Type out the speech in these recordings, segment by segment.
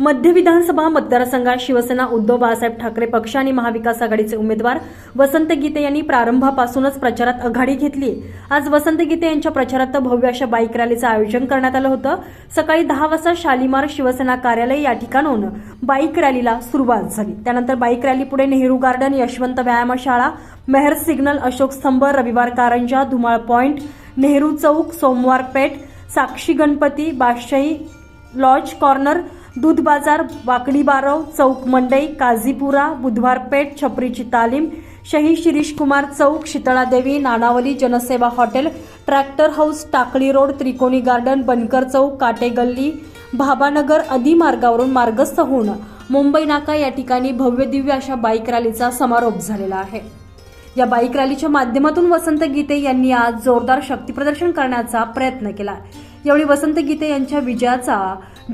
मध्य विधानसभा मतदारसंघात शिवसेना उद्धव बाळासाहेब ठाकरे पक्ष आणि महाविकास आघाडीचे उमेदवार वसंत गीते यांनी प्रारंभापासूनच प्रचारात आघाडी घेतली. आज वसंत गीते यांच्या प्रचारात भव्य अशा बाईक रॅलीचं आयोजन करण्यात आलं होतं. सकाळी दहा वाजता शालिमार शिवसेना कार्यालय या ठिकाणाहून बाईक रॅलीला सुरुवात झाली. त्यानंतर बाईक रॅली पुढे नेहरू गार्डन यशवंत व्यायामशाळा Mehar signal Ashok Stambh Ravivar Karanja Dhumal point Nehru Chowk Somwar Peth Sakshi Ganpati Badshahi lodge corner Doodh Bazaar Wakdi बारव चौक मंडई काझीपुरा बुधवारपेठ छपरीची तालीम शही Shirish Kumar Chowk Shitladevi Nanavali Jansewa hotel tractor house Takli road Trikoni garden Bankar Chowk Kate Galli Bhabanagar आदी मार्गावरून मार्गस्थ होऊन मुंबई नाका या ठिकाणी भव्य दिव्य अशा बाईक रॅलीचा समारोप झालेला आहे. या बाईक रॅलीच्या माध्यमातून वसंत गीते यांनी आज जोरदार शक्तीप्रदर्शन करण्याचा प्रयत्न केला. यावेळी वसंत गीते यांच्या विजयाचा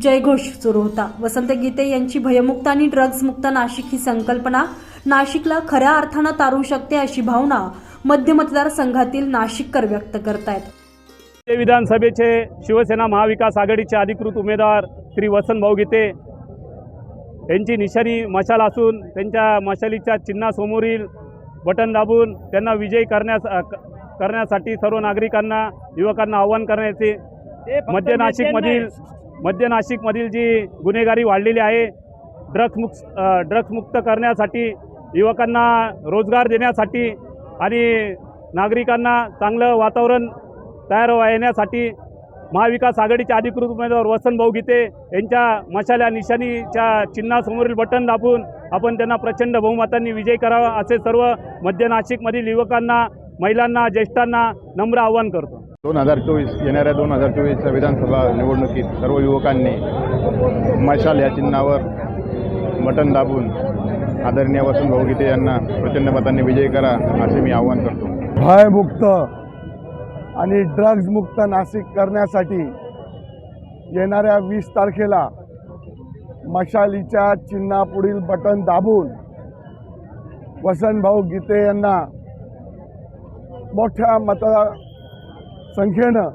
जयघोष सुरू होता. वसंत गीते यांची भयमुक्त आणि ड्रग्ज मुक्त नाशिक ही संकल्पना नाशिकला खऱ्या अर्थानं तारू शकते अशी भावना मध्य मतदारसंघातील नाशिककर व्यक्त करतायत. ते विधानसभेचे शिवसेना महाविकास आघाडीचे अधिकृत उमेदवार श्री वसंत भाऊ गीते यांची निशाणी मशाल असून त्यांच्या मशालीच्या चिन्हासमोरील बटन दाबून त्यांना विजयी करण्यास करण्यासाठी सर्व नागरिकांना युवकांना आवाहन करण्याचे मध्य नाशिकमधील मध्य नाशिकमधील जी गुन्हेगारी वाढलेली आहे ड्रग्स ड्रग्समुक्त ड्रग्स मुक्त करण्यासाठी युवकांना रोजगार देण्यासाठी आणि नागरिकांना चांगलं वातावरण तयार येण्यासाठी महाविकास आघाडीचे अधिकृत उमेदवार वसंत भाऊ गीते यांच्या मशाल्या निशाणीच्या चिन्हासमोरील बटन दाबून आपण त्यांना प्रचंड बहुमतांनी विजय करावा असे सर्व मध्य नाशिकमधील युवकांना महिलांना ज्येष्ठांना नम्र आवाहन करतो. दोन हजार चोवीस येणाऱ्या दोन हजार चोवीसच्या विधानसभा निवडणुकीत सर्व युवकांनी मशाल या चिन्हावर बटन दाबून आदरणीय वसंत भाऊ गीते यांना प्रचंड मतांनी विजय करा असे मी आवाहन करतो. भयमुक्त आणि ड्रग्ज मुक्त नाशिक करण्यासाठी येणाऱ्या वीस तारखेला मशालीच्या चिन्हापुढील बटन दाबून वसंतभाऊ गीते यांना मोठ्या संख्येनं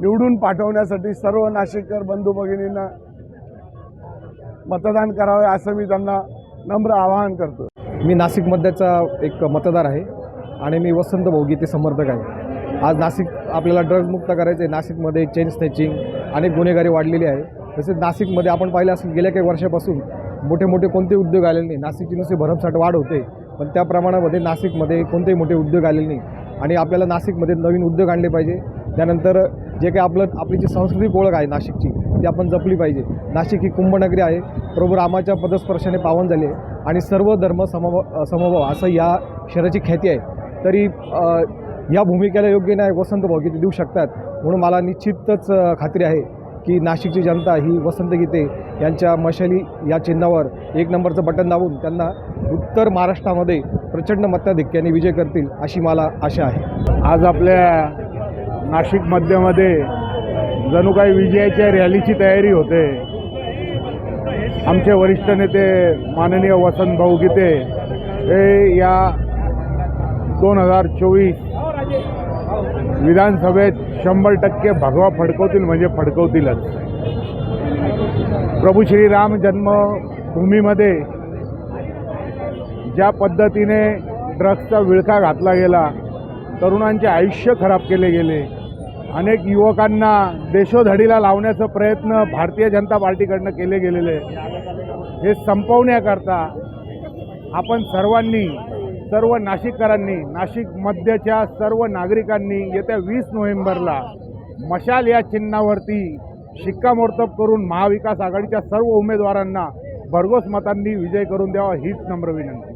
निवडून पाठवण्यासाठी सर्व नाशिककर बंधू भगिनींना मतदान करावे असं मी त्यांना नम्र आवाहन करतो मी नाशिक मध्याचा एक मतदार आहे आणि मी वसंत भोगीते समर्थक आहे. आज नाशिक आपल्याला ड्रग्जमुक्त करायचं आहे नाशिकमध्ये चेन स्नॅचिंग अनेक गुन्हेगारी वाढलेली आहे. तसेच नाशिकमध्ये आपण पाहिलं असेल गेल्या काही वर्षापासून मोठे मोठे कोणते उद्योग आलेले नाही. नाशिकची नुसती भरमसाठ वाढ होते पण त्या प्रमाणामध्ये नाशिकमध्ये कोणतेही मोठे उद्योग आलेले नाही. आणि आपल्याला नाशिकमध्ये नवीन उद्योग आणले पाहिजे. त्यानंतर जे काही आपलं आपली जी सांस्कृतिक ओळख आहे नाशिकची ती आपण जपली पाहिजे. नाशिक ही कुंभनगरी आहे. प्रभू रामाच्या पदस्पर्शाने पावन झाले आणि सर्व धर्म समभाव समभाव असं या शहराची ख्याती आहे. तरी या भूमिकेला योग्य न्याय वसंत भाऊ किती देऊ शकतात म्हणून मला निश्चितच खात्री आहे. की नाशिकची जनता ही वसंत गीते यांच्या मशाली या चिन्हावर एक नंबरचं बटन दाबून त्यांना उत्तर महाराष्ट्रामध्ये प्रचंड मताधिक्याने विजय करतील अशी मला आशा आहे. आज आपल्या नाशिक मध्यमध्ये जणू काही विजयाच्या रॅलीची तयारी होते. आमचे वरिष्ठ नेते माननीय वसंत भाऊ गीते हे या दोन हजार चोवीस विधानसभेत शंभर टक्के भगवा फडकवतील म्हणजे फडकवतीलच. प्रभू श्रीराम जन्मभूमीमध्ये ज्या पद्धतीने ड्रग्सचा विळखा घातला गेला तरुणांचे आयुष्य खराब केले गेले अनेक युवकांना देशोधडीला लावण्याचा प्रयत्न भारतीय जनता पार्टीकडनं केले गेलेले हे संपवण्याकरता आपण सर्वांनी सर्व नाशिककरांनी नाशिक मध्यच्या सर्व नागरिकांनी येत्या वीस नोव्हेंबरला मशाल या चिन्हावरती शिक्कामोर्तब करून महाविकास आघाडीच्या सर्व उमेदवारांना भरघोस मतांनी विजय करून द्यावा हीच नम्र विनंती.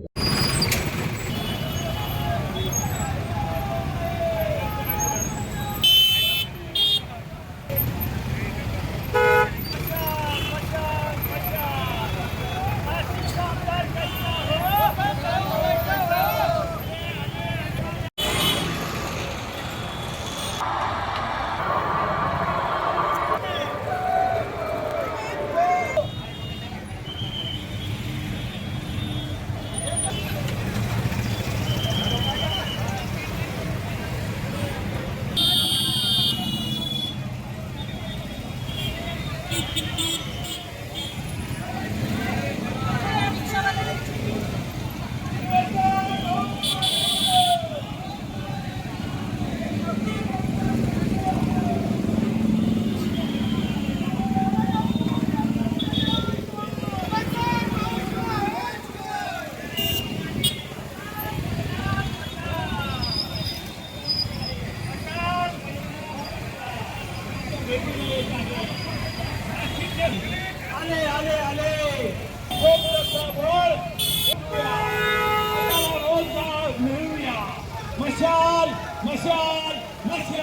मशाल मशाल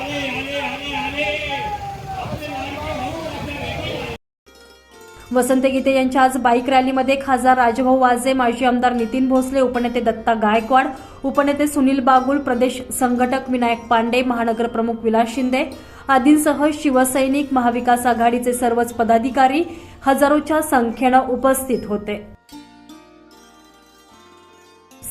आले आले आले आले. आपले लाडके भाऊ आपल्या वसंत गीते यांच्या आज बाईक रॅलीमध्ये खासदार राजभाऊ वाजे माजी आमदार नितीन भोसले उपनेते दत्ता गायकवाड उपनेते सुनील बागुल प्रदेश संघटक विनायक पांडे महानगर प्रमुख विलास शिंदे आदींसह शिवसैनिक महाविकास आघाडीचे सर्वच पदाधिकारी हजारोच्या संख्येनं उपस्थित होते.